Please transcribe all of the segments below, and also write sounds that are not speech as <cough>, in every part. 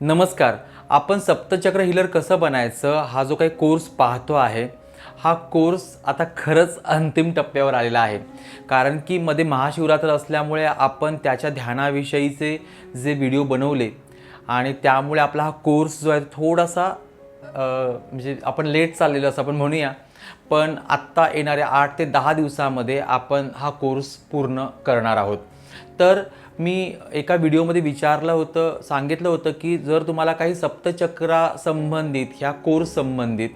नमस्कार. आपण सप्तचक्र हिलर कसं बनायचं हा जो काही कोर्स पाहतो आहे हा कोर्स आता खरंच अंतिम टप्प्यावर आलेला आहे. कारण की मध्ये महाशिवरात्र असल्यामुळे आपण त्याच्या ध्यानाविषयीचे जे व्हिडिओ बनवले आणि त्यामुळे आपला हा कोर्स जो आहे थोडासा म्हणजे आपण लेट चाललेलो असं आपण म्हणूया. पण आत्ता येणाऱ्या आठ ते दहा दिवसामध्ये आपण हा कोर्स पूर्ण करणार आहोत. तर मी एका व्हिडिओमध्ये विचारलं होतं सांगितलं होतं की जर तुम्हाला काही सप्तचक्रा संबंधित ह्या कोर्स संबंधित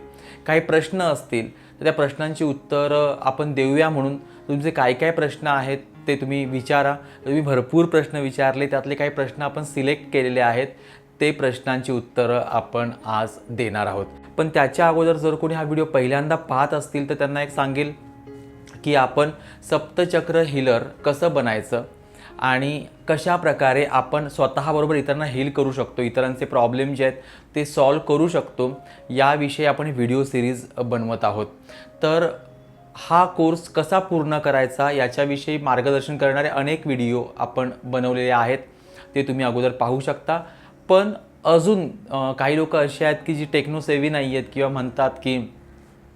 काही प्रश्न असतील तर त्या प्रश्नांची उत्तरं आपण देऊया म्हणून. तुमचे काय काय प्रश्न आहेत ते तुम्ही विचारा. तुम्ही भरपूर प्रश्न विचारले त्यातले काही प्रश्न आपण सिलेक्ट केलेले आहेत ते प्रश्नांची उत्तरं आपण आज देणार आहोत. पण त्याच्या अगोदर जर कोणी हा व्हिडिओ पहिल्यांदा पाहत असतील तर त्यांना एक सांगेल की आपण सप्तचक्र हिलर कसं बनायचं आणि कशा प्रकारे आपण स्वतःबरोबर इतरांना हील करू शकतो इतरांचे प्रॉब्लेम जे आहेत ते सॉल्व करू शकतो याविषयी आपण व्हिडिओ सिरीज बनवत आहोत. तर हा कोर्स कसा पूर्ण करायचा याच्याविषयी मार्गदर्शन करणारे अनेक व्हिडिओ आपण बनवलेले आहेत. ते तुम्ही अगोदर पाहू शकता. पण अजून काही लोक असे आहेत की जी टेक्नो सेवी नाही आहेत किंवा म्हणतात की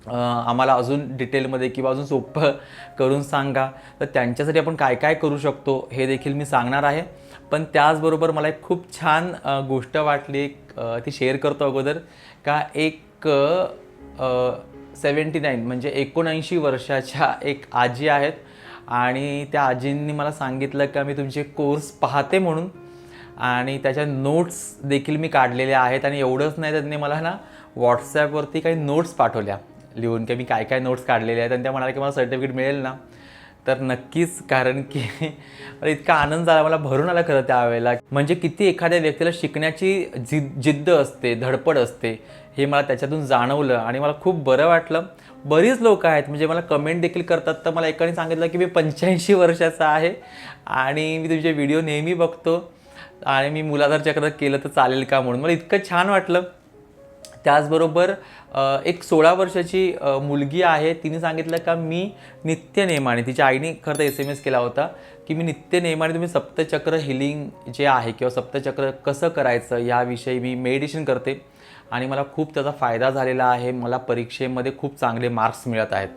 आम्हाला अजून डिटेलमध्ये किंवा अजून सोपं <laughs> करून सांगा. तर त्यांच्यासाठी आपण काय काय करू शकतो हे देखील मी सांगणार आहे. पण त्याचबरोबर मला एक खूप छान गोष्ट वाटली एक, ती शेअर करतो अगोदर का एक सेवन्टी नाईन म्हणजे एकोणऐंशी वर्षाच्या <laughs> एक आजी आहेत. आणि त्या आजींनी मला सांगितलं का मी तुमचे कोर्स पाहते म्हणून. आणि त्याच्या नोट्स देखील मी काढलेल्या आहेत. आणि एवढंच नाही तर त्यांनी मला ना व्हॉट्सॲपवरती काही नोट्स पाठवल्या. लिहून की मी काय काय नोट्स काढलेले आहेत आणि त्या म्हणाल्या की मला सर्टिफिकेट मिळेल ना. तर नक्कीच कारण की मला इतका आनंद झाला. मला भरून आला खरं त्यावेळेला. म्हणजे किती एखाद्या व्यक्तीला शिकण्याची जिद जिद्द असते धडपड असते हे मला त्याच्यातून जाणवलं आणि मला खूप बरं वाटलं. बरीच लोक आहेत म्हणजे मला कमेंट देखील करतात. तर मला एकाने सांगितलं की मी पंच्याऐंशी वर्षाचा आहे आणि मी तुमचे व्हिडिओ नेहमी बघतो आणि मी मुलाधार चक्र केलं तर चालेल का म्हणून. मला इतकं छान वाटलं. त्याचबरोबर एक सोळा वर्षाची मुलगी आहे. तिने सांगितलं का मी नित्यनेमाने तिच्या आईने खरं तर एस एम एस केला होता की मी नित्यनेमाने तुम्ही सप्तचक्र हिलिंग जे आहे किंवा सप्तचक्र कसं करायचं याविषयी मी मेडिटेशन करते आणि मला खूप त्याचा फायदा झालेला आहे. मला परीक्षेमध्ये खूप चांगले मार्क्स मिळत आहेत.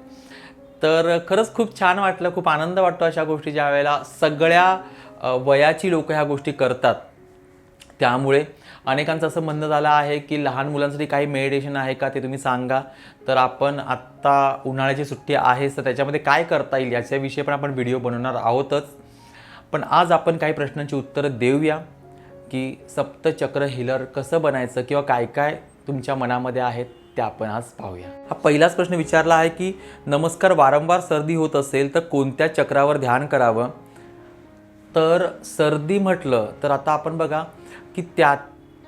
तर खरंच खूप छान वाटलं खूप आनंद वाटतो अशा गोष्टी ज्या वेळेला सगळ्या वयाची लोक ह्या गोष्टी करतात. त्यामुळे अनेकांचं असं म्हणणं झालं आहे की लहान मुलांसाठी काही मेडिटेशन आहे का ते तुम्ही सांगा. तर आपण आत्ता उन्हाळ्याची सुट्टी आहे तर त्याच्यामध्ये काय करता येईल याच्याविषयी पण आपण व्हिडिओ बनवणार आहोतच. पण आज आपण काही प्रश्नांची उत्तरं देऊया की सप्तचक्र हिलर कसं बनायचं किंवा काय काय तुमच्या मनामध्ये आहेत ते आपण आज पाहूया. हा पहिलाच प्रश्न विचारला आहे की नमस्कार वारंवार सर्दी होत असेल तर कोणत्या चक्रावर ध्यान करावं? तर सर्दी म्हटलं तर आता आपण बघा की त्या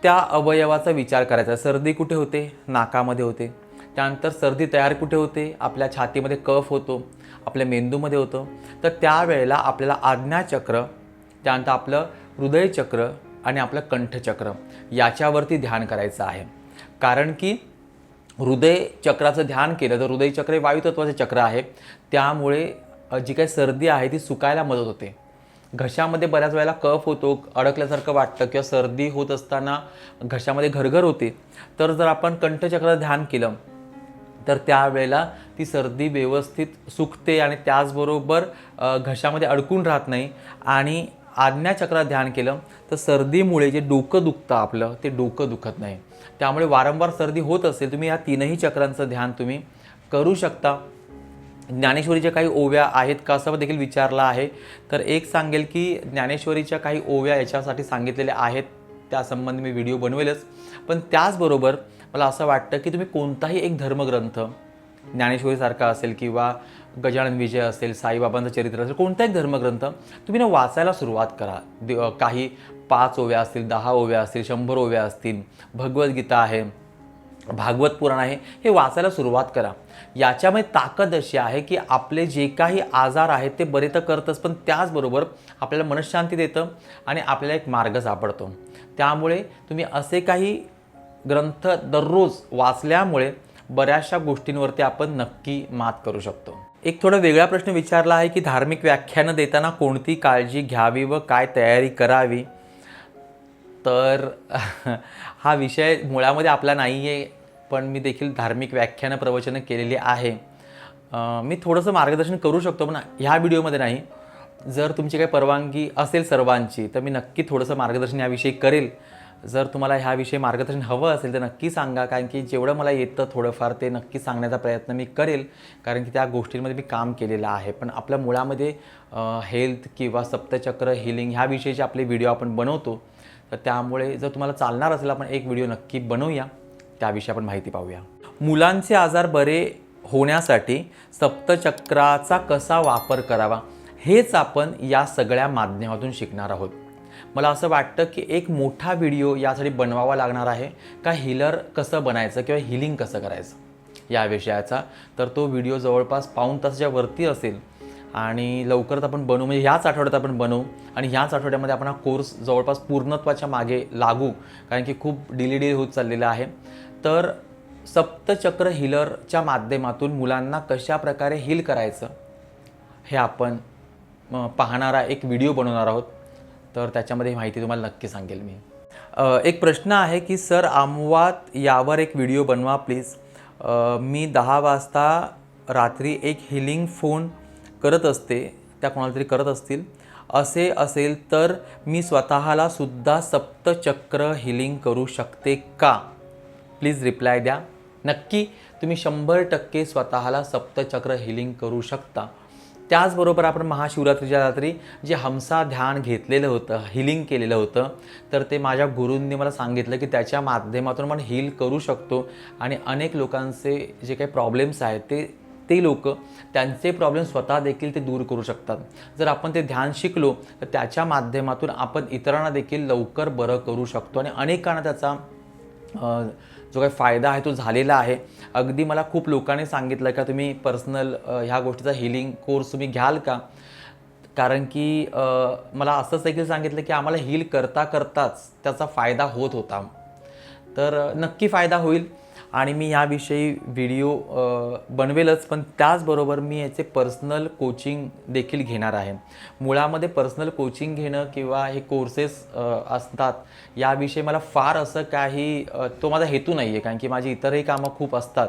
त्या अवयवाचा विचार करायचा. सर्दी कुठे होते? नाकामध्ये होते. त्यानंतर सर्दी तयार कुठे होते? आपल्या छातीमध्ये कफ होतो. आपल्या मेंदूमध्ये होतं. तर त्यावेळेला आपल्याला आज्ञाचक्र त्यानंतर आपलं हृदयचक्र आणि आपलं कंठचक्र याच्यावरती ध्यान करायचं आहे. कारण की हृदय चक्राचं ध्यान केलं तर हृदयचक्र हे वायुतत्वाचे चक्र आहे. त्यामुळे जी काही सर्दी आहे ती सुकायला मदत होते. घशामध्ये बऱ्याच वेळेला कफ होतो अडकल्यासारखं वाटतं किंवा सर्दी होत असताना घशामध्ये घरघर होते. तर जर आपण कंठचक्र ध्यान केलं तर त्यावेळेला ती सर्दी व्यवस्थित सुकते आणि त्याचबरोबर घशामध्ये अडकून राहत नाही. आणि आज्ञाचक्रात ध्यान केलं तर सर्दीमुळे जे डोकं दुखतं आपलं ते डोकं दुखत नाही. त्यामुळे वारंवार सर्दी होत असेल तुम्ही या तीनही चक्रांचं ध्यान तुम्ही करू शकता. ज्ञानेश्वरीच्या काही ओव्या आहेत का असं देखील विचारलं आहे. तर एक सांगेल की ज्ञानेश्वरीच्या काही ओव्या याच्यासाठी सांगितलेल्या आहेत. त्यासंबंधी मी व्हिडिओ बनवेलच. पण त्याचबरोबर मला असं वाटतं की तुम्ही कोणताही एक धर्मग्रंथ ज्ञानेश्वरीसारखा असेल किंवा गजानन विजय असेल साईबाबांचं चरित्र असेल कोणता एक धर्मग्रंथ तुम्ही ना वाचायला सुरुवात करा. दि- काही पाच ओव्या असतील दहा ओव्या असतील शंभर ओव्या असतील. भगवद्गीता आहे भागवत पुराण आहे हे वाचायला सुरुवात करा. याच्यामध्ये ताकद अशी आहे की आपले जे काही आजार आहेत ते बरे तर करतच पण त्याचबरोबर आपल्याला मनशांती देतं आणि आपल्याला एक मार्ग सापडतो. त्यामुळे तुम्ही असे काही ग्रंथ दररोज वाचल्यामुळे बऱ्याचशा गोष्टींवरती आपण नक्की मात करू शकतो. एक थोडा वेगळा प्रश्न विचारला आहे की धार्मिक व्याख्यानं देताना कोणती काळजी घ्यावी व काय तयारी करावी? तर <laughs> हा विषय मुळामध्ये आपला नाही आहे पण मी देखील धार्मिक व्याख्यानं प्रवचनं केलेली आहे. मी थोडंसं मार्गदर्शन करू शकतो पण ह्या व्हिडिओमध्ये नाही. जर तुमची काही परवानगी असेल सर्वांची तर मी नक्की थोडंसं मार्गदर्शन याविषयी करेल. जर तुम्हाला ह्याविषयी मार्गदर्शन हवं असेल तर नक्की सांगा कारण की जेवढं मला येतं थोडंफार ते नक्की सांगण्याचा प्रयत्न मी करेल कारण की त्या गोष्टींमध्ये मी काम केलेलं आहे. पण आपल्या मुळामध्ये हेल्थ किंवा सप्तचक्र हिलिंग ह्या विषयीचे आपले व्हिडिओ आपण बनवतो. तर त्यामुळे जर तुम्हाला चालणार असेल आपण एक व्हिडिओ नक्की बनवूया. त्याविषयी आपण माहिती पाहूया. मुलांचे आजार बरे होण्यासाठी सप्तचक्राचा कसा वापर करावा हेच आपण या सगळ्या माध्यमातून शिकणार आहोत. मला असं वाटतं की एक मोठा व्हिडिओ यासाठी बनवावा लागणार आहे का हिलर कसं बनायचं किंवा हिलिंग कसं करायचं या विषयाचा. तर तो व्हिडिओ जवळपास पाऊण तासाच्या वरती असेल. आणि लवकरच आपण बनवू म्हणजे ह्याच आठवड्यात आपण बनवू आणि ह्याच आठवड्यामध्ये आपण हा कोर्स जवळपास पूर्णत्वाच्या मागे लागू कारण की खूप डिले डिले होत चाललेला आहे. तर सप्तचक्र हिलरच्या माध्यमातून मुलांना कशा प्रकारे हील करायचं हे आपण पाहणारा एक व्हिडिओ बनवणार आहोत. तर त्याच्यामध्ये माहिती तुम्हाला नक्की सांगेल मी. एक प्रश्न आहे की सर आमवात यावर एक व्हिडिओ बनवा प्लीज. मी दहा वाजता रात्री एक हिलिंग फोन करत असते त्या कोणाला तरी करत असतील असे असेल तर मी स्वतःला सुद्धा सप्तचक्र हिलिंग करू शकते का? प्लीज रिप्लाय द्या. नक्की तुम्ही शंभर टक्के स्वतःला सप्तचक्र हिलिंग करू शकता. त्याचबरोबर आपण महाशिवरात्रीच्या रात्री जे हमसा ध्यान घेतलेलं होतं हिलिंग केलेलं होतं तर ते माझ्या गुरूंनी मला सांगितलं की त्याच्या माध्यमातून आपण हील करू शकतो. आणि अनेक लोकांचे जे काही प्रॉब्लेम्स आहेत ते ते लोक त्यांचे प्रॉब्लेम स्वतः देखील ते दूर करू शकतात. जर आपण ते ध्यान शिकलो तर त्याच्या माध्यमातून आपण इतरांना देखील लवकर बरं करू शकतो. आणि अनेकांना त्याचा जो काही फायदा आहे तो झालेला आहे. अगदी मला खूप लोकांनी सांगितलं का तुम्ही पर्सनल ह्या गोष्टीचा हिलिंग कोर्स तुम्ही घ्याल का? कारण की मला असंच देखील सांगितलं की आम्हाला हील करता करताच त्याचा फायदा होत होता. तर नक्की फायदा होईल. आणि मी याविषयी व्हिडिओ बनवेलच पण त्याचबरोबर मी याचे पर्सनल कोचिंग देखील घेणार आहे. मुळामध्ये पर्सनल कोचिंग घेणं किंवा हे कोर्सेस असतात याविषयी मला फार असं काही तो माझा हेतू नाही आहे कारण की माझी इतरही कामं खूप असतात.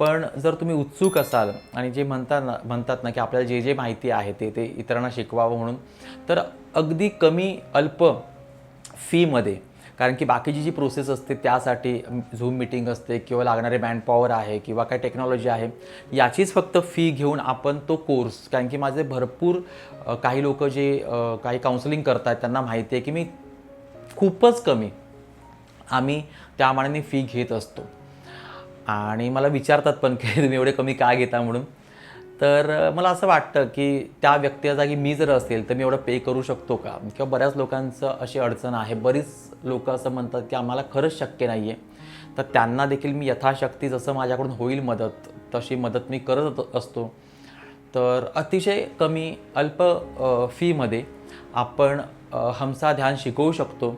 पण जर तुम्ही उत्सुक असाल आणि जे म्हणतात ना म्हणतात ना की आपल्याला जे जे माहिती आहे ते ते इतरांना शिकवावं म्हणून तर अगदी कमी अल्प फीमध्ये कारण की बाकीची जी प्रोसेस असते त्यासाठी झूम मिटिंग असते किंवा लागणारे मॅनपॉवर आहे किंवा काय टेक्नॉलॉजी आहे याचीच फक्त फी घेऊन आपण तो कोर्स कारण की माझे भरपूर काही लोक जे काही काउन्सिलिंग करतात त्यांना माहिती आहे की मी खूपच कमी आम्ही त्या मानाने फी घेत असतो. आणि मला विचारतात पण की <laughs> तुम्ही एवढे कमी का घेता म्हणून? तर मला असं वाटतं की त्या व्यक्तीच्या जागी मी जर असेल तर मी एवढं पे करू शकतो का? किंवा बऱ्याच लोकांचं अशी अडचण आहे. बरीच लोक असं म्हणतात की आम्हाला खरंच शक्य नाही आहे तर त्यांना देखील मी यथाशक्ती जसं माझ्याकडून होईल मदत तशी मदत मी करत असतो. तर अतिशय कमी अल्प फीमध्ये आपण हमसा ध्यान शिकवू शकतो.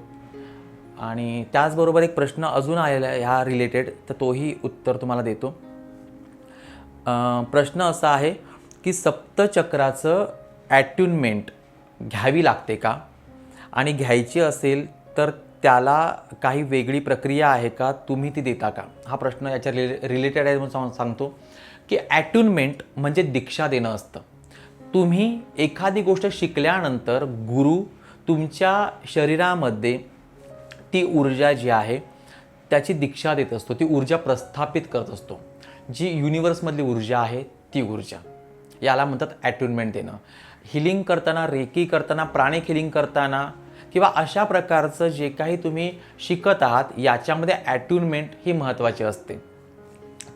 आणि त्याचबरोबर एक प्रश्न अजून आलेला आहे ह्या रिलेटेड तर तोही उत्तर तुम्हाला देतो. प्रश्न असा आहे की सप्तचक्राचं ॲट्युनमेंट घ्यावी लागते का? आणि घ्यायची असेल तर त्याला काही वेगळी प्रक्रिया आहे का? तुम्ही ती देता का? हा प्रश्न याच्या रिले रिलेटेड आहे म्हणून सांग- सांगतो की ॲट्युनमेंट म्हणजे दीक्षा देणं असतं. तुम्ही एखादी गोष्ट शिकल्यानंतर गुरु तुमच्या शरीरामध्ये ती ऊर्जा जी आहे त्याची दीक्षा देत असतो ती ऊर्जा प्रस्थापित करत असतो. जी युनिवर्समधली ऊर्जा आहे ती ऊर्जा. याला म्हणतात ॲट्युनमेंट देणं. हिलिंग करताना रेकी करताना प्राणिक हिलिंग करताना किंवा अशा प्रकारचं जे काही तुम्ही शिकत आहात याच्यामध्ये ॲट्युनमेंट ही महत्त्वाची असते.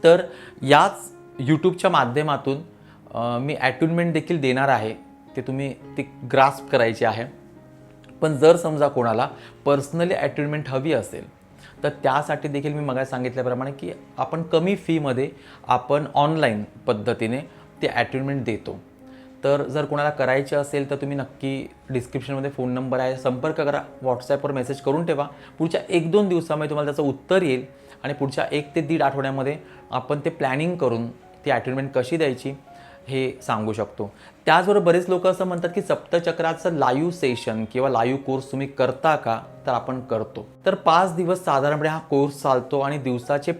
तर याच यूट्यूबच्या माध्यमातून मी ॲट्युनमेंट देखील देणार आहे. ते तुम्ही ती ग्रास्प करायची आहे. पण जर समजा कोणाला पर्सनली ॲट्युनमेंट हवी असेल तर त्यासाठी देखील मी मग सांगितल्याप्रमाणे की आपण कमी फीमध्ये आपण ऑनलाईन पद्धतीने ते ॲटमेंट देतो. तर जर कोणाला करायचे असेल तर तुम्ही नक्की डिस्क्रिप्शनमध्ये फोन नंबर आहे. संपर्क करा. व्हॉट्सॲपवर मेसेज करून ठेवा. पुढच्या एक दोन दिवसामध्ये तुम्हाला त्याचं उत्तर येईल आणि पुढच्या एक ते दीड आठवड्यामध्ये आपण ते प्लॅनिंग करून ती ॲटमेंट कशी द्यायची हे सांगू शकतो. त्याचबरोबर बरेच लोक असं म्हणतात की सप्तचक्राचं लाईव्ह सेशन किंवा लाईव्ह कोर्स तुम्ही करता का? तर आपण करतो. तर पाच दिवस साधारणपणे हा कोर्स चालतो आणि दिवसाचे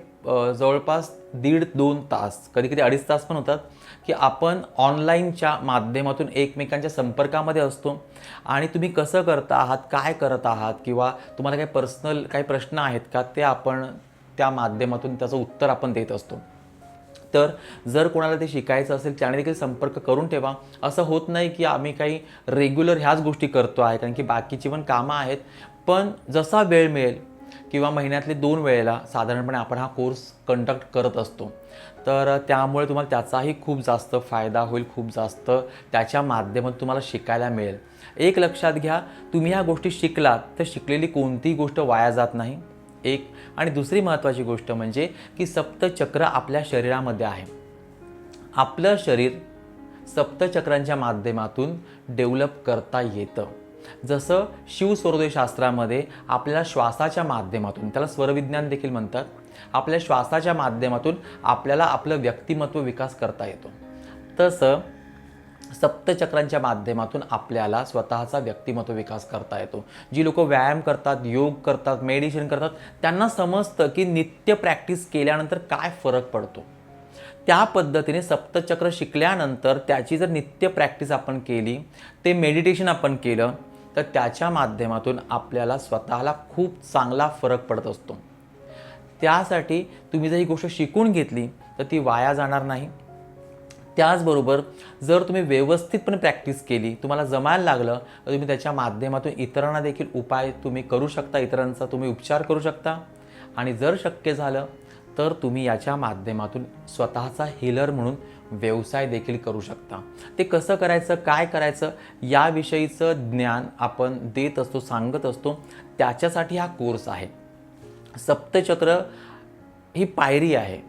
जवळपास दीड दोन तास कधी कधी अडीच तास पण होतात की आपण ऑनलाईनच्या माध्यमातून एकमेकांच्या संपर्कामध्ये असतो आणि तुम्ही कसं करता आहात काय करत आहात किंवा तुम्हाला काही पर्सनल काही प्रश्न आहेत का ते आपण त्या माध्यमातून त्याचं उत्तर आपण देत असतो. तर जर कोणाला ते शिकायचं असेल त्याने देखील संपर्क करून ठेवा. असं होत नाही की आम्ही काही रेग्युलर ह्याच गोष्टी करतो आहे कारण की बाकीची पण कामं आहेत. पण जसा वेळ मिळेल किंवा महिन्यातले दोन वेळेला साधारणपणे आपण हा कोर्स कंडक्ट करत असतो. तर त्यामुळे तुम्हाला त्याचाही खूप जास्त फायदा होईल खूप जास्त त्याच्या माध्यमातून तुम्हाला शिकायला मिळेल. एक लक्षात घ्या तुम्ही ह्या गोष्टी शिकलात तर शिकलेली कोणतीही गोष्ट वाया जात नाही. एक आणि दुसरी महत्त्वाची गोष्ट म्हणजे की सप्तचक्र आपल्या शरीरामध्ये आहे. आपलं शरीर सप्तचक्रांच्या माध्यमातून डेव्हलप करता येतं. जसं शिवस्वरोदयशास्त्रामध्ये आपल्याला श्वासाच्या माध्यमातून त्याला स्वरविज्ञान देखील म्हणतात आपल्या श्वासाच्या माध्यमातून आपल्याला आपलं व्यक्तिमत्व विकास करता येतो. तसं सप्तचक्रांच्या माध्यमातून आपल्याला स्वतःचा व्यक्तिमत्व विकास करता येतो. जी लोक व्यायाम करतात योग करतात मेडिटेशन करतात त्यांना समजतं की नित्य प्रॅक्टिस केल्यानंतर काय फरक पडतो. त्या पद्धतीने सप्तचक्र शिकल्यानंतर त्याची जर नित्य प्रॅक्टिस आपण केली ते मेडिटेशन आपण केलं तर त्याच्या माध्यमातून आपल्याला स्वतःला खूप चांगला फरक पडत असतो. त्यासाठी तुम्ही जर ही गोष्ट शिकून घेतली तर ती वाया जाणार नाही. त्याचबरोबर जर तुम्ही व्यवस्थितपणे प्रॅक्टिस केली तुम्हाला जमायला लागलं तर तुम्ही त्याच्या माध्यमातून इतरांना देखील उपाय तुम्ही करू शकता इतरांचा तुम्ही उपचार करू शकता. आणि जर शक्य झालं तर तुम्ही याच्या माध्यमातून स्वतःचा हिलर म्हणून व्यवसाय देखील करू शकता. ते कसं करायचं काय करायचं याविषयीचं ज्ञान आपण देत असतो सांगत असतो त्याच्यासाठी हा कोर्स आहे. सप्तचक्र ही पायरी आहे.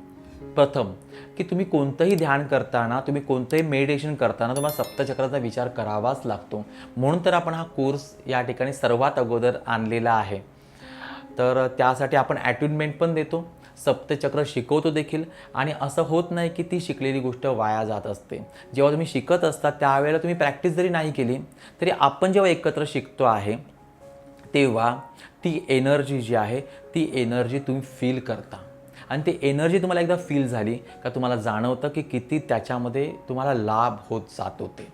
प्रथम की तुम्ही कोणतंही ध्यान करताना तुम्ही कोणतंही मेडिटेशन करताना तुम्हाला सप्तचक्राचा विचार करावाच लागतो. म्हणून तर आपण हा कोर्स या ठिकाणी सर्वात अगोदर आणलेला आहे. तर त्यासाठी आपण ॲट्युनमेंट पण देतो सप्तचक्र शिकवतो देखील आणि असं होत नाही की ती शिकलेली गोष्ट वाया जात असते. जेव्हा तुम्ही शिकत असता त्यावेळेला तुम्ही प्रॅक्टिस जरी नाही केली तरी आपण जेव्हा एकत्र शिकतो आहे तेव्हा ती एनर्जी जी आहे ती एनर्जी तुम्ही फील करता. आणि ती एनर्जी तुम्हाला एकदा फील झाली का तुम्हाला जाणवतं की किती त्याच्यामध्ये तुम्हाला लाभ होत जात होते.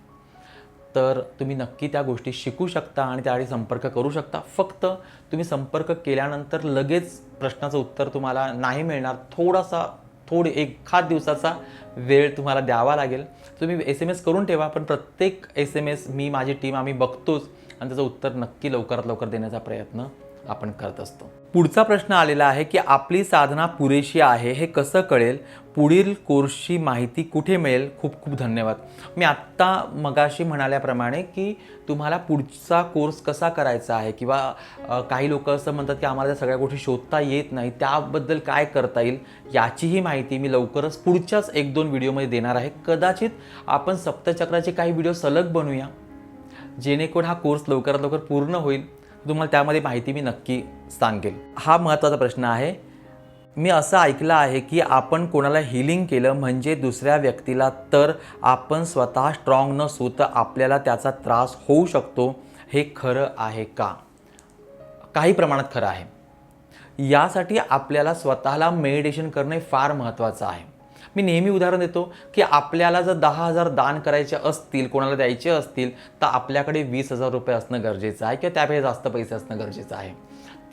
तर तुम्ही नक्की त्या गोष्टी शिकू शकता आणि त्याआधी संपर्क करू शकता. फक्त तुम्ही संपर्क केल्यानंतर लगेच प्रश्नाचं उत्तर तुम्हाला नाही मिळणार. थोडासा थोडे एखाद दिवसाचा वेळ तुम्हाला द्यावा लागेल. तुम्ही एस एम एस करून ठेवा पण प्रत्येक एस एम एस मी माझी टीम आम्ही बघतोच आणि त्याचं उत्तर नक्की लवकरात लवकर देण्याचा प्रयत्न आपण करत असतो. पुढचा प्रश्न आलेला आहे की आपली साधना पुरेशी आहे हे कसं कळेल? पुढील कोर्सची माहिती कुठे मिळेल? खूप खूप धन्यवाद. मी आत्ता मगाशी म्हणाल्याप्रमाणे की तुम्हाला पुढचा कोर्स कसा करायचा आहे किंवा काही लोक असं म्हणतात की आम्हाला त्या सगळ्या गोष्टी शोधता येत नाही त्याबद्दल काय करता येईल याचीही माहिती मी लवकरच पुढच्याच एक दोन व्हिडिओमध्ये देणार आहे. कदाचित आपण सप्तचक्राचे काही व्हिडिओ सलग बनवूया जेणेकरून हा कोर्स लवकरात लवकर पूर्ण होईल. तुम्हाला त्यामध्ये माहिती मी नक्की सांगेल. हा महत्त्वाचा प्रश्न आहे. मी असं ऐकलं आहे की आपण कोणाला हिलिंग केलं म्हणजे दुसऱ्या व्यक्तीला तर आपण स्वतः स्ट्रॉंग नसू तर आपल्याला त्याचा त्रास होऊ शकतो हे खरं आहे का? काही प्रमाणात खरं आहे. यासाठी आपल्याला स्वतःला मेडिटेशन करणे फार महत्त्वाचं आहे. मी नेहमी उदाहरण देतो की आपल्याला जर दहा हजार दान करायचे असतील कोणाला द्यायचे असतील तर आपल्याकडे वीस हजार रुपये असणं गरजेचं आहे किंवा त्यापेक्षा जास्त पैसे असणं गरजेचं आहे.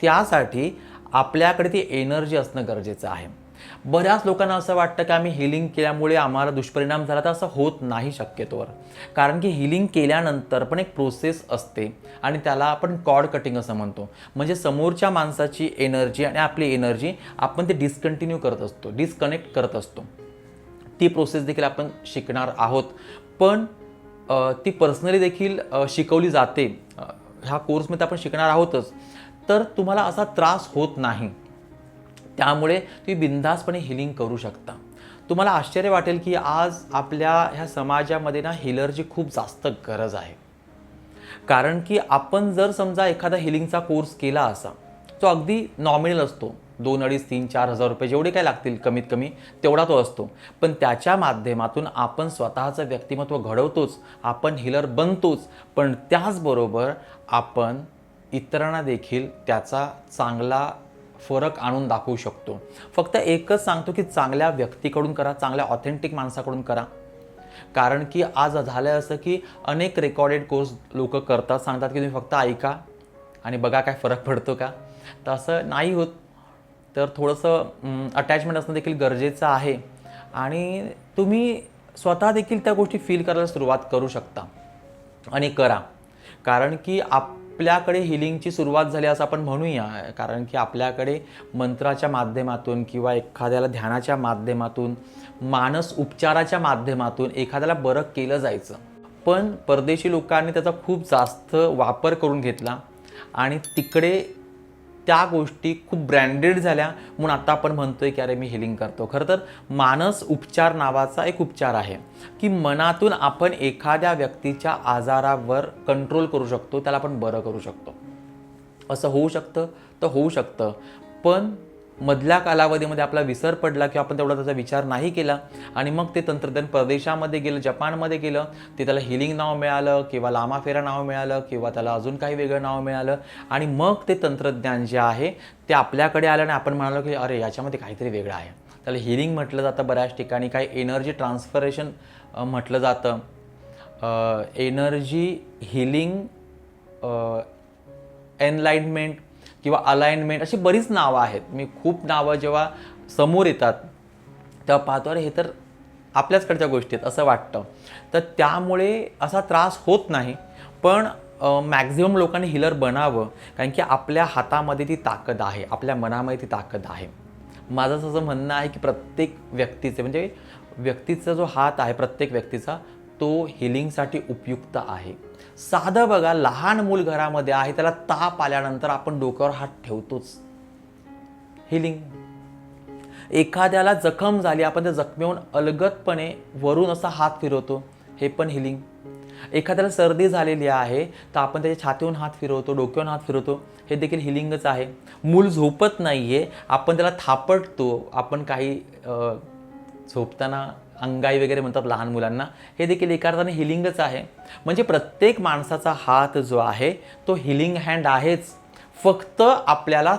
त्यासाठी आपल्याकडे ती एनर्जी असणं गरजेचं आहे. बऱ्याच लोकांना असं वाटतं की आम्ही हिलिंग केल्यामुळे आम्हाला दुष्परिणाम झाला तर असं होत नाही शक्यतोवर. कारण की हिलिंग केल्यानंतर पण एक प्रोसेस असते आणि त्याला आपण कॉड कटिंग असं म्हणतो. म्हणजे समोरच्या माणसाची एनर्जी आणि आपली एनर्जी आपण ते डिस्कंटिन्यू करत असतो डिस्कनेक्ट करत असतो. ती प्रोसेस देखील आपण शिकणार आहोत. पण ती पर्सनली देखील शिकवली जाते. ह्या कोर्समध्ये आपण शिकणार आहोतच. तर तुम्हाला असा त्रास होत नाही. त्यामुळे तुम्ही बिनधास्तपणे हिलिंग करू शकता. तुम्हाला आश्चर्य वाटेल की आज आपल्या ह्या समाजामध्ये ना हिलरची खूप जास्त गरज आहे. कारण की आपण जर समजा एखादा हिलिंगचा कोर्स केला असा तो अगदी नॉमिनल असतो. दोन अडीच तीन चार हजार रुपये जेवढे काय लागतील कमीत कमी तेवढा तो असतो. पण त्याच्या माध्यमातून आपण स्वतःचं व्यक्तिमत्व घडवतोच आपण हिलर बनतोच पण त्याचबरोबर आपण इतरांना देखील त्याचा चांगला फरक आणून दाखवू शकतो. फक्त एकच सांगतो की चांगल्या व्यक्तीकडून करा चांगल्या ऑथेंटिक माणसाकडून करा. कारण की आज झालं असं की अनेक रेकॉर्डेड कोर्स लोक करतात सांगतात की तुम्ही फक्त ऐका आणि बघा काय फरक पडतो का. तसं नाही होत. तर थोडंसं अटॅचमेंट असणं देखील गरजेचं आहे. आणि तुम्ही स्वतः देखील त्या गोष्टी फील करायला सुरुवात करू शकता. आणि करा. कारण की आपल्याकडे हिलिंगची सुरुवात झाली असं आपण म्हणूया. कारण की आपल्याकडे मंत्राच्या माध्यमातून किंवा एखाद्याला ध्यानाच्या माध्यमातून मानस उपचाराच्या माध्यमातून एखाद्याला बरं केलं जायचं. पण परदेशी लोकांनी त्याचा खूप जास्त वापर करून घेतला. आणि तिकडे त्या गोष्टी खूप ब्रँडेड झाल्या म्हणून आता आपण म्हणतोय की अरे मी हिलिंग करतो. खरं तर मानस उपचार नावाचा एक उपचार आहे की मनातून आपण एखाद्या व्यक्तीच्या आजारावर कंट्रोल करू शकतो त्याला आपण बरं करू शकतो. असं होऊ शकतं तर होऊ शकतं. पण मधल्या कालावधीमध्ये आपला विसर पडला किंवा आपण तेवढा त्याचा विचार नाही केला आणि मग ते तंत्रज्ञान परदेशामध्ये गेलं जपानमध्ये गेलं ते त्याला हिलिंग नाव मिळालं किंवा लामाफेरा नाव मिळालं किंवा त्याला अजून काही वेगळं नाव मिळालं. आणि मग ते तंत्रज्ञान जे आहे ते आपल्याकडे आलं आणि आपण म्हणालो की अरे याच्यामध्ये काहीतरी वेगळं आहे. त्याला हिलिंग म्हटलं जातं बऱ्याच ठिकाणी काही एनर्जी ट्रान्सफरेशन म्हटलं जातं. एनर्जी हिलिंग एनलाइनमेंट किंवा अलाइनमेंट अशी बरीच नावं आहेत. मी खूप नावं जेव्हा समोर येतात तेव्हा पाहतो अरे हे तर आपल्याचकडच्या गोष्टी आहेत असं वाटतं. तर त्यामुळे असा त्रास होत नाही. पण मॅक्झिमम लोकांनी हिलर बनावं कारण की आपल्या हातामध्ये ती ताकद आहे आपल्या मनामध्ये ती ताकद आहे. माझं असं म्हणणं आहे की प्रत्येक व्यक्तीचे म्हणजे व्यक्तीचा जो हात आहे प्रत्येक व्यक्तीचा तो हिलिंगसाठी उपयुक्त आहे. साधं बघा लहान मूल घरामध्ये आहे त्याला ताप आल्यानंतर आपण डोक्यावर हात ठेवतोच. हिलिंग एखाद्याला जखम झाली आपण त्या जखमेहून अलगतपणे वरून असा हात फिरवतो. हे पण हिलिंग एखाद्याला सर्दी झालेली आहे तर आपण त्याच्या छातीहून हात फिरवतो डोक्यावरून हात फिरवतो. हे देखील हिलिंगच आहे. मूल झोपत नाही आहे आपण त्याला थापटतो. आपण काही झोपताना अंगाई वगैरे म्हणतात लहान मुलांना हे देखील एका अर्थाने हिलिंगच आहे. म्हणजे प्रत्येक माणसाचा हात जो आहे तो हिलिंग हँड आहेच. फक्त आपल्याला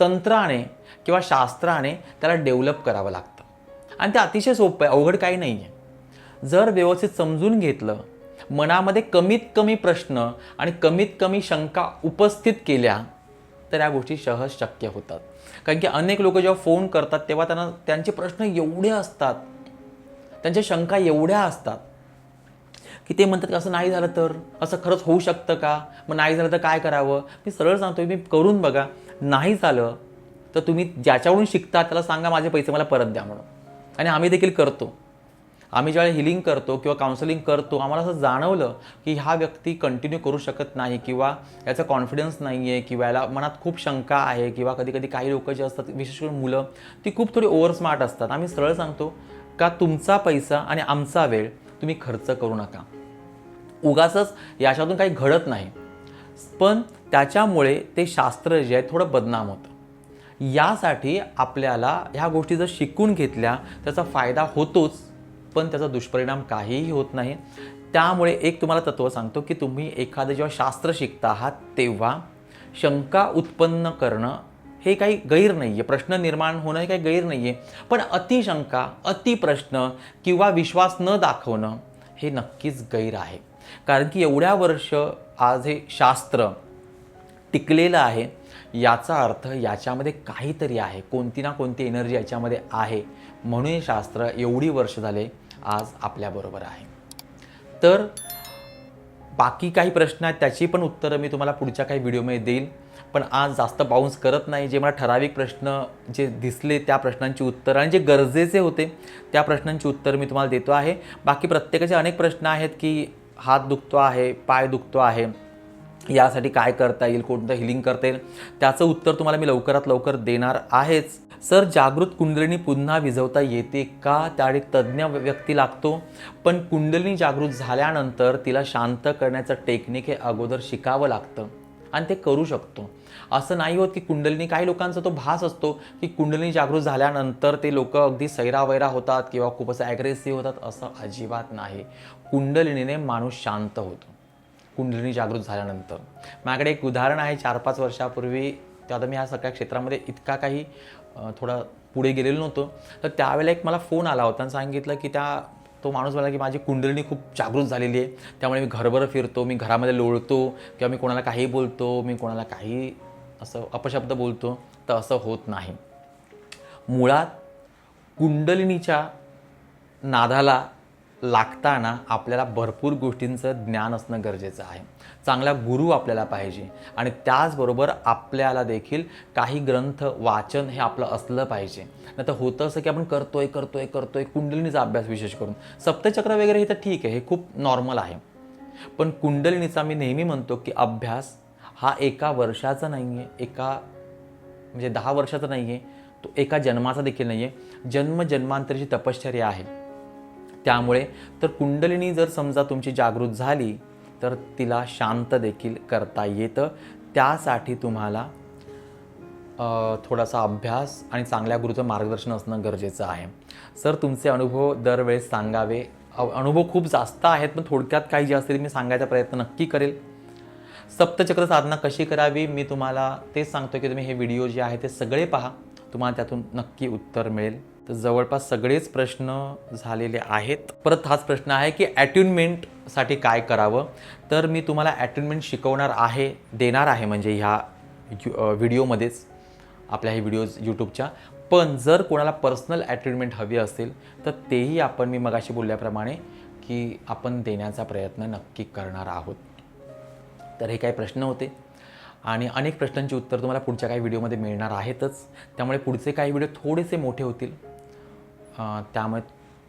तंत्राने किंवा शास्त्राने त्याला डेव्हलप करावं लागतं. आणि ते अतिशय सोपं आहे अवघड काही नाही आहे जर व्यवस्थित समजून घेतलं मनामध्ये कमीत कमी प्रश्न आणि कमीत कमी शंका उपस्थित केल्या तर या गोष्टी सहज शक्य होतात. कारण की अनेक लोक जेव्हा फोन करतात तेव्हा त्यांना त्यांचे प्रश्न एवढे असतात त्यांच्या शंका एवढ्या असतात की ते म्हणतात की असं नाही झालं तर? असं खरंच होऊ शकतं का? मग नाही झालं तर काय करावं? मी सरळ सांगतो मी करून बघा. नाही झालं तर तुम्ही ज्याच्याकडून शिकता त्याला सांगा माझे पैसे मला परत द्या म्हणून. आणि आम्ही देखील करतो. आम्ही ज्यावेळी हिलिंग करतो किंवा काउन्सिलिंग करतो आम्हाला असं जाणवलं की हा व्यक्ती कंटिन्यू करू शकत नाही किंवा याचा कॉन्फिडन्स नाही आहे किंवा याला मनात खूप शंका आहे किंवा कधी कधी काही लोक जे असतात विशेष करून मुलं ती खूप थोडी ओव्हर स्मार्ट असतात. आम्ही सरळ सांगतो का तुमचा पैसा आणि आमचा वेळ तुम्ही खर्च करू नका. उगाचच याच्यातून काही घडत नाही. पण त्याच्यामुळे ते शास्त्र जे आहे थोडं बदनाम होतं. यासाठी आपल्याला ह्या गोष्टी जर शिकून घेतल्या त्याचा फायदा होतोच पण त्याचा दुष्परिणाम काहीही होत नाही. त्यामुळे एक तुम्हाला तत्त्व सांगतो की तुम्ही एखादं जेव्हा शास्त्र शिकता आहात तेव्हा शंका उत्पन्न करणं हे काही गैर नाही आहे प्रश्न निर्माण होणं हे काही गैर नाही आहे पण अतिशंका अतिप्रश्न किंवा विश्वास न दाखवणं हे नक्कीच गैर आहे. कारण की एवढ्या वर्ष आज हे शास्त्र टिकलेलं आहे याचा अर्थ याच्यामध्ये काहीतरी आहे. कोणती ना कोणती एनर्जी याच्यामध्ये आहे. म्हणून हे शास्त्र एवढी वर्ष झाले आज आपल्याबरोबर आहे. तर बाकी काही प्रश्न आहेत त्याची पण उत्तरं मी तुम्हाला पुढच्या काही व्हिडिओमध्ये देईल. पण आज जास्त बाउन्स करत नाही. जे मला ठराविक प्रश्न जे दिसले त्या प्रश्नांची उत्तर आणि जे गरजेचे होते त्या प्रश्नांची उत्तर मी तुम्हाला देतो आहे. बाकी प्रत्येकाचे अनेक प्रश्न आहेत की हात दुखतो आहे पाय दुखतो आहे. यासाठी काय करता येईल कोणतं हिलिंग करता येईल त्याचं उत्तर तुम्हाला मी लवकरात लवकर देणार आहेच. सर जागृत कुंडलिनी पुन्हा विझवता येते का? त्यावेळी तज्ज्ञ व्यक्ती लागतो. पण कुंडलिनी जागृत झाल्यानंतर तिला शांत करण्याचं टेक्निक हे अगोदर शिकावं लागतं. आणि ते करू शकतो. असं नाही होत की कुंडलिनी काही लोकांचा तो भास असतो की कुंडलिनी जागृत झाल्यानंतर ते लोक अगदी सैरावैरा होतात किंवा खूप असं ॲग्रेसिव्ह होतात असं अजिबात नाही. कुंडलिनीने माणूस शांत होतो. कुंडलिनी जागृत झाल्यानंतर. माझ्याकडे एक उदाहरण आहे चार पाच वर्षापूर्वी ते आता मी ह्या सगळ्या क्षेत्रामध्ये इतका काही थोडा पुढे गेलेलो नव्हतो. तर त्यावेळेला एक मला फोन आला होता आणि सांगितलं की त्या तो माणूस म्हणाला की माझी कुंडलिनी खूप जागृत झालेली आहे. त्यामुळे मी घरभर फिरतो मी घरामध्ये लोळतो किंवा मी कोणाला काही बोलतो मी कोणाला काही असं अपशब्द बोलतो तर असं होत नाही. मुळात कुंडलिनीच्या नादाला लागताना आपल्याला भरपूर गोष्टींचं ज्ञान असणं गरजेचं आहे. चांगला गुरु आपल्याला पाहिजे आणि त्याचबरोबर आपल्याला देखील काही ग्रंथ वाचन हे आपलं असलं पाहिजे. नाही तर होतं असं की आपण करतोय करतोय करतोय कुंडलिनीचा अभ्यास विशेष करून. सप्तचक्र वगैरे हे तर ठीक आहे हे खूप नॉर्मल आहे. पण कुंडलिनीचा मी नेहमी म्हणतो की अभ्यास हा एका वर्षाचा नाही आहे एका म्हणजे दहा वर्षाचा नाही आहे तो एका जन्माचा देखील नाही आहे जन्म जन्मांतरची तपश्चर्या आहे. त्यामुळे तर कुंडलिनी जर समजा तुमची जागृत झाली तर तिला शांत देखील करता येतं. त्यासाठी तुम्हाला थोडासा अभ्यास आणि चांगल्या गुरुचं मार्गदर्शन असणं गरजेचं आहे. सर तुमचे अनुभव दरवेळेस सांगावे. अनुभव खूप जास्त आहेत पण थोडक्यात काही जे असतील मी सांगायचा प्रयत्न नक्की करेल. सप्तचक्र साधना कशी करावी? मी तुम्हाला तेच सांगतो की तुम्ही हे व्हिडिओ जे आहे ते सगळे पहा. तुम्हाला त्यातून नक्की उत्तर मिळेल. तर जवळपास सगळेच प्रश्न झालेले आहेत. परत हाच प्रश्न आहे की ॲट्युनमेंटसाठी काय करावं? तर मी तुम्हाला ॲट्युनमेंट शिकवणार आहे देणार आहे म्हणजे ह्या यु- व्हिडिओमध्येच आपल्या हे व्हिडिओज यूट्यूबच्या. पण जर कोणाला पर्सनल ॲट्युनमेंट हवी असेल तर तेही आपण मी मगाशी बोलल्याप्रमाणे की आपण देण्याचा प्रयत्न नक्की करणार आहोत. तर हे काही प्रश्न होते. आणि अनेक प्रश्नांची उत्तर तुम्हाला पुढच्या काही व्हिडिओमध्ये मिळणार आहेतच. त्यामुळे पुढचे काही व्हिडिओ थोडेसे मोठे होतील. त्यामुळे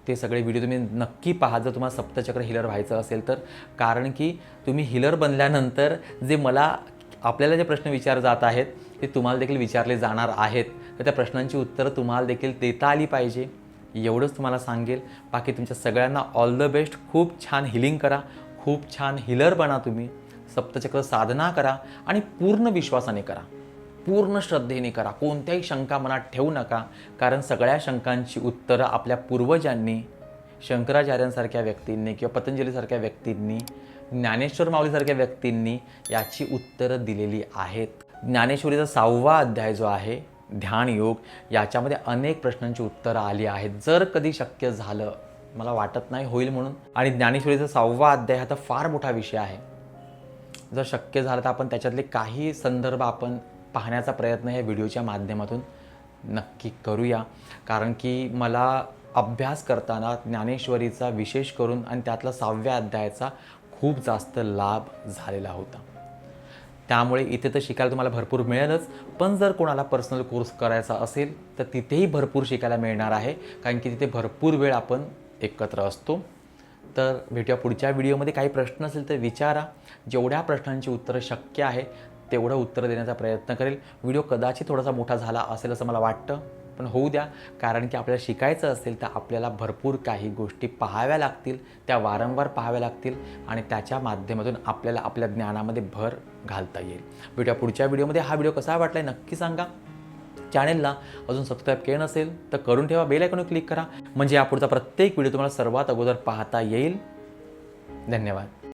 ते सगळे व्हिडिओ तुम्ही नक्की पहा जर तुम्हाला सप्तचक्र हिलर व्हायचं असेल तर. कारण की तुम्ही हिलर बनल्यानंतर जे मला आपल्याला जे प्रश्न विचार जात आहेत ते तुम्हाला देखील विचारले जाणार आहेत. तर त्या प्रश्नांची उत्तरं तुम्हाला देखील देता आली पाहिजे. एवढंच तुम्हाला सांगेल. बाकी तुमच्या सगळ्यांना ऑल द बेस्ट खूप छान हिलिंग करा. खूप छान हिलर बना तुम्ही. सप्तचक्र साधना करा आणि पूर्ण विश्वासाने करा. पूर्ण श्रद्धेने करा. कोणत्याही शंका मनात ठेवू नका. कारण सगळ्या शंकांची उत्तरं आपल्या पूर्वजांनी शंकराचार्यांसारख्या व्यक्तींनी किंवा पतंजलीसारख्या व्यक्तींनी ज्ञानेश्वर माऊलीसारख्या व्यक्तींनी याची उत्तरं दिलेली आहेत. ज्ञानेश्वरीचा सहावा अध्याय जो आहे ध्यान योग याच्यामध्ये अनेक प्रश्नांची उत्तरं आली आहेत. जर कधी शक्य झालं मला वाटत नाही होईल म्हणून. आणि ज्ञानेश्वरीचा सहावा अध्याय हा तर फार मोठा विषय आहे. जर शक्य झालं तर आपण त्याच्यातले काही संदर्भ आपण पाहण्याचा प्रयत्न या व्हिडिओच्या माध्यमातून नक्की करूया. कारण की मला अभ्यास करताना ज्ञानेश्वरीचा विशेष करून आणि त्यातला सहाव्या अध्यायाचा खूप जास्त लाभ झालेला होता. त्यामुळे इथे तर शिकायला तुम्हाला भरपूर मिळेलच. पण जर कोणाला पर्सनल कोर्स करायचा असेल तर तिथेही भरपूर शिकायला मिळणार आहे. कारण की तिथे भरपूर वेळ आपण एकत्र असतो. तर भेटूया पुढच्या व्हिडिओमध्ये. काही प्रश्न असेल तर विचारा. जेवढ्या प्रश्नांची उत्तरं शक्य आहे तेवढं उत्तर देण्याचा प्रयत्न करेल. व्हिडिओ कदाचित थोडासा मोठा झाला असेल असं मला वाटतं पण होऊ द्या. कारण की आपल्याला शिकायचं असेल तर आपल्याला भरपूर काही गोष्टी पाहाव्या लागतील त्या वारंवार पाहाव्या लागतील आणि त्याच्या माध्यमातून आपल्याला आपल्या ज्ञानामध्ये भर घालता येईल. भेटूया पुढच्या व्हिडिओमध्ये. हा व्हिडिओ कसा वाटला नक्की सांगा. चॅनेलला अजून सबस्क्राईब केलं नसेल तर करून ठेवा बेल आयकॉनवर क्लिक करा. म्हणजे यापुढचा प्रत्येक व्हिडिओ तुम्हाला सर्वात अगोदर पाहता येईल. धन्यवाद.